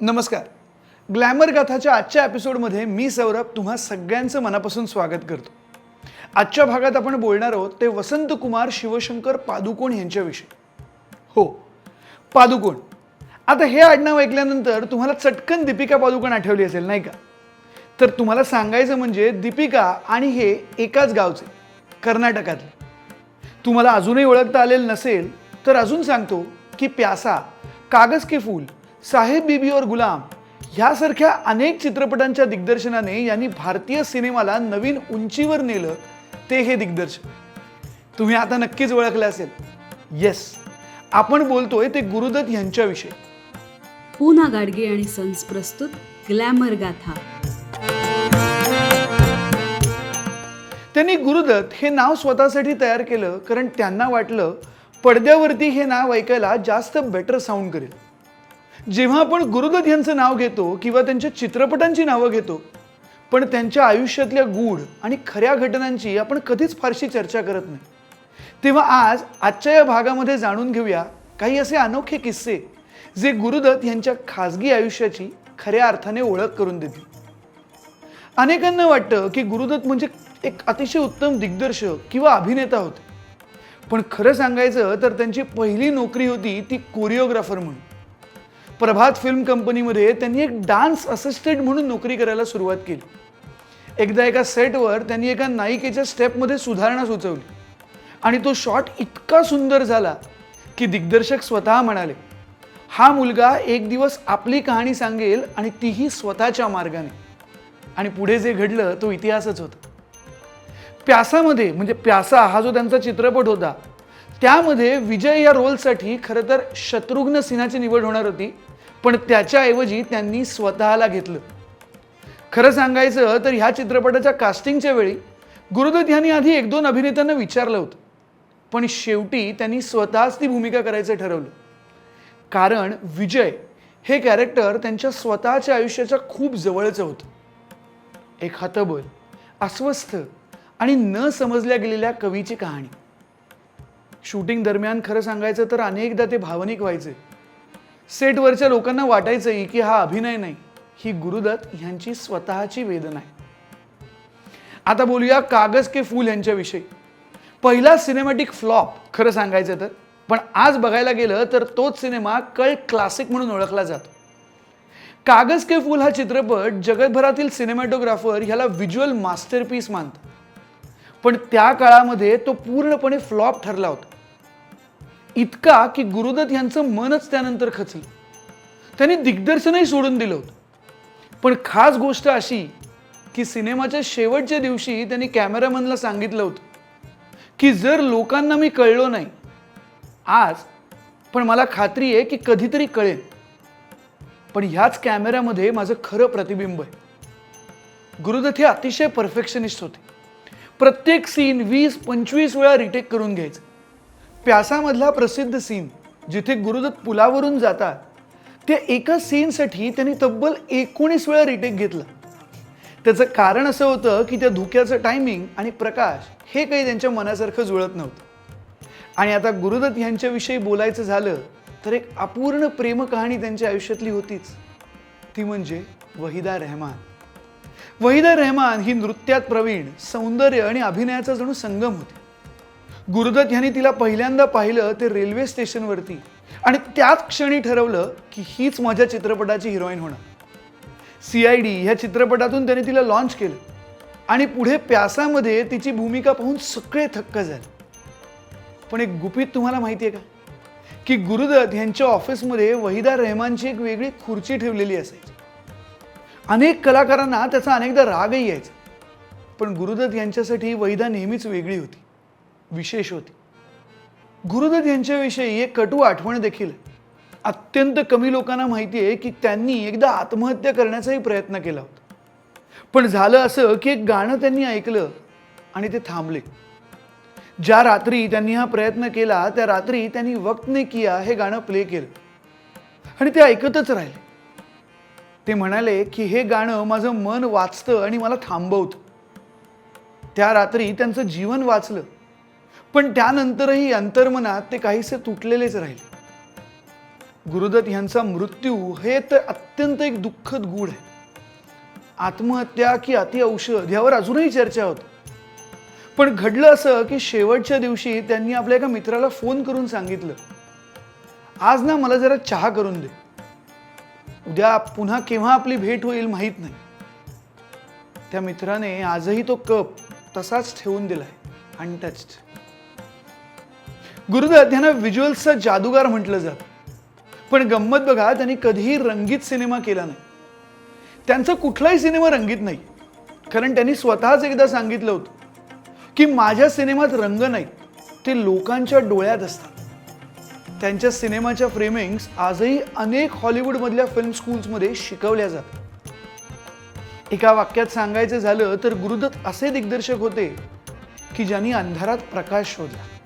नमस्कार. ग्लॅमर गाथाच्या आजच्या एपिसोडमध्ये मी सौरभ तुम्हा सगळ्यांचं मनापासून स्वागत करतो. आजच्या भागात आपण बोलणार आहोत ते वसंत कुमार शिवशंकर पादुकोण यांच्याविषयी. हो पादुकोण. आता हे आडनाव ऐकल्यानंतर तुम्हाला चटकन दीपिका पादुकोण आठवली असेल नाही का? तर तुम्हाला सांगायचं म्हणजे दीपिका आणि हे एकाच गावचे कर्नाटकातले. तुम्हाला अजूनही ओळखता आलेलं नसेल तर अजून सांगतो की प्यासा कागज के फूल साहेब बीबी और गुलाम ह्यासारख्या अनेक चित्रपटांच्या दिग्दर्शनाने यांनी भारतीय सिनेमाला नवीन उंचीवर नेलं ते हे दिग्दर्शन. तुम्ही आता नक्कीच ओळखलं असेल. येस आपण बोलतोय ते गुरुदत्त यांच्याविषयी. पूना गाडगे आणि सन्स प्रस्तुत ग्लॅमर गाथा. त्यांनी गुरुदत्त हे नाव स्वतःसाठी तयार केलं कारण त्यांना वाटलं पडद्यावरती हे नाव ऐकायला जास्त बेटर साऊंड करेल. जेव्हा आपण गुरुदत्त यांचं नाव घेतो किंवा त्यांच्या चित्रपटांची नावं घेतो पण त्यांच्या आयुष्यातल्या गूढ आणि खऱ्या घटनांची आपण कधीच फारशी चर्चा करत नाही. तेव्हा आज आजच्या या भागामध्ये जाणून घेऊया काही असे अनोखे किस्से जे गुरुदत्त यांच्या खाजगी आयुष्याची खऱ्या अर्थाने ओळख करून देतील. अनेकांना वाटतं की गुरुदत्त म्हणजे एक अतिशय उत्तम दिग्दर्शक किंवा अभिनेता होते. पण खरं सांगायचं तर त्यांची पहिली नोकरी होती ती कोरिओग्राफर म्हणून. प्रभात फिल्म कंपनीमध्ये त्यांनी एक डान्स असिस्टंट म्हणून नोकरी करायला सुरुवात केली. एकदा एका सेटवर त्यांनी एका नायिकेच्या स्टेपमध्ये सुधारणा सुचवली. आणि तो शॉट इतका सुंदर झाला की दिग्दर्शक स्वतः म्हणाले हा मुलगा एक दिवस आपली कहाणी सांगेल आणि तीही स्वतःच्या मार्गाने. आणि पुढे जे घडलं तो इतिहासच होता. प्यासामध्ये म्हणजे प्यासा हा जो त्यांचा चित्रपट होता त्यामध्ये विजय या रोलसाठी खरं तर शत्रुघ्न सिन्हाची निवड होणार होती पण त्याच्याऐवजी त्यांनी स्वतःला घेतलं. खरं सांगायचं तर ह्या चित्रपटाच्या कास्टिंगच्या वेळी गुरुदत्त यांनी आधी एक दोन अभिनेत्यांना विचारलं होतं पण शेवटी त्यांनी स्वतःच ती भूमिका करायचं ठरवलं. कारण विजय हे कॅरेक्टर त्यांच्या स्वतःच्या आयुष्याच्या खूप जवळचं होतं. एक हतबल अस्वस्थ आणि न समजल्या गेलेल्या कवीची कहाणी. शूटिंग दरम्यान खरं सांगायचं तर अनेकदा ते भावनिक व्हायचे. सेटवरच्या लोकांना वाटायचंही की हा अभिनय नाही ही गुरुदत्त ह्यांची स्वतःची वेदना आहे. आता बोलूया कागज के फूल यांच्याविषयी. पहिला सिनेमॅटिक फ्लॉप खरं सांगायचं तर. पण आज बघायला गेलं तर तोच सिनेमा कल्ट क्लासिक म्हणून ओळखला जातो. कागज के फूल हा चित्रपट जगभरातील सिनेमॅटोग्राफर ह्याला व्हिज्युअल मास्टरपीस मानतात पण त्या काळामध्ये तो पूर्णपणे फ्लॉप ठरला होता. इतका की गुरुदत्त यांचं मनच त्यानंतर खचलं. त्यांनी दिग्दर्शनही सोडून दिलं होतं. पण खास गोष्ट अशी की सिनेमाच्या शेवटच्या दिवशी त्यांनी कॅमेरामनला सांगितलं होतं की जर लोकांना मी कळलो नाही आज पण मला खात्री आहे की कधीतरी कळेल. पण ह्याच कॅमेऱ्यामध्ये माझं खरं प्रतिबिंब आहे. गुरुदत्त हे अतिशय परफेक्शनिस्ट होते. प्रत्येक सीन वीस पंचवीस वेळा रिटेक करून घ्यायचं. प्यासामधला प्रसिद्ध सीन जिथे गुरुदत्त पुलावरून जातात त्या एका सीनसाठी त्यांनी तब्बल एकोणीस वेळा रिटेक घेतला. त्याचं कारण असं होतं की त्या धुक्याचं टायमिंग आणि प्रकाश हे काही त्यांच्या मनासारखं जुळत नव्हतं. आणि आता गुरुदत्त यांच्याविषयी बोलायचं झालं तर एक अपूर्ण प्रेम कहाणी त्यांच्या आयुष्यातली होतीच. ती म्हणजे वहिदा रेहमान. वहिदा रेहमान ही नृत्यात प्रवीण सौंदर्य आणि अभिनयाचा जणू संगम होती. गुरुदत्त यांनी तिला पहिल्यांदा पाहिलं ते रेल्वे स्टेशनवरती. आणि त्याच क्षणी ठरवलं की हीच माझ्या चित्रपटाची हिरोईन होणार. सी आय डी ह्या चित्रपटातून त्याने तिला लॉन्च केलं. आणि पुढे प्यासामध्ये तिची भूमिका पाहून सगळे थक्क झाले. पण एक गुपित तुम्हाला माहिती आहे का? की गुरुदत्त यांच्या ऑफिसमध्ये वहिदा रेहमानची एक वेगळी खुर्ची ठेवलेली असायची. अनेक कलाकारांना त्याचा अनेकदा रागही यायचा. पण गुरुदत्त यांच्यासाठी वहिदा नेहमीच वेगळी होती. विशेष होती. गुरुदत्त यांच्याविषयी एक कटू आठवण देखील अत्यंत कमी लोकांना माहिती आहे की त्यांनी एकदा आत्महत्या करण्याचाही प्रयत्न केला होता. पण झालं असं की एक गाणं त्यांनी ऐकलं आणि ते थांबले. ज्या रात्री त्यांनी हा प्रयत्न केला त्या रात्री त्यांनी वक्त ने किया हे गाणं प्ले केलं. आणि ते ऐकतच राहिले. ते म्हणाले की हे गाणं माझं मन वाचतं आणि मला थांबवतं. त्या रात्री त्यांचं जीवन वाचलं. पण त्यानंतरही अंतर्मनात ते काहीसे तुटलेलेच राहिले. गुरुदत्त यांचा मृत्यू हे तर अत्यंत एक दुःखद गूढ आहे. आत्महत्या की अतिऔषध यावर अजूनही चर्चा होत. पण घडलं असं की शेवटच्या दिवशी त्यांनी आपल्या एका मित्राला फोन करून सांगितलं आज ना मला जरा चहा करून दे. उद्या पुन्हा केव्हा आपली भेट होईल माहीत नाही. त्या मित्राने आजही तो कप तसाच ठेवून दिलाय अनटच्ड गुरुदत्त यांना व्हिज्युअल्सचा जादूगार म्हटलं जातं. पण गंमत बघा त्यांनी कधीही रंगीत सिनेमा केला नाही. त्यांचा कुठलाही सिनेमा रंगीत नाही. कारण त्यांनी स्वतःच एकदा सांगितलं होतं की माझ्या सिनेमात रंग नाहीत ते लोकांच्या डोळ्यात असतात. त्यांच्या सिनेमाच्या फ्रेमिंग्स आजही अनेक हॉलिवूडमधल्या फिल्म स्कूल्समध्ये शिकवल्या जातात. एका वाक्यात सांगायचं झालं तर गुरुदत्त असे दिग्दर्शक होते की ज्यांनी अंधारात प्रकाश शोधला.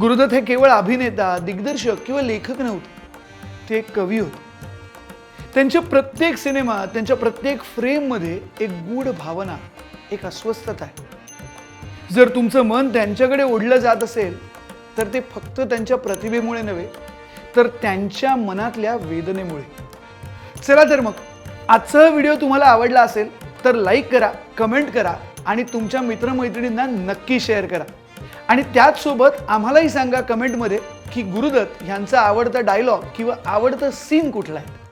गुरुदत्त हे केवळ अभिनेता दिग्दर्शक किंवा लेखक नव्हते. ते एक कवी होते. त्यांच्या प्रत्येक सिनेमा त्यांच्या प्रत्येक फ्रेममध्ये एक गूढ भावना एक अस्वस्थता आहे. जर तुमचं मन त्यांच्याकडे ओढलं जात असेल तर ते फक्त त्यांच्या प्रतिभेमुळे नव्हे तर त्यांच्या मनातल्या वेदनेमुळे. चला तर मग आजचा व्हिडिओ तुम्हाला आवडला असेल तर लाईक करा कमेंट करा आणि तुमच्या मित्रमैत्रिणींना नक्की शेअर करा. आणि त्याचसोबत आम्हालाही सांगा कमेंटमध्ये की गुरुदत्त ह्यांचा आवडता डायलॉग किंवा आवडतं सीन कुठला आहे?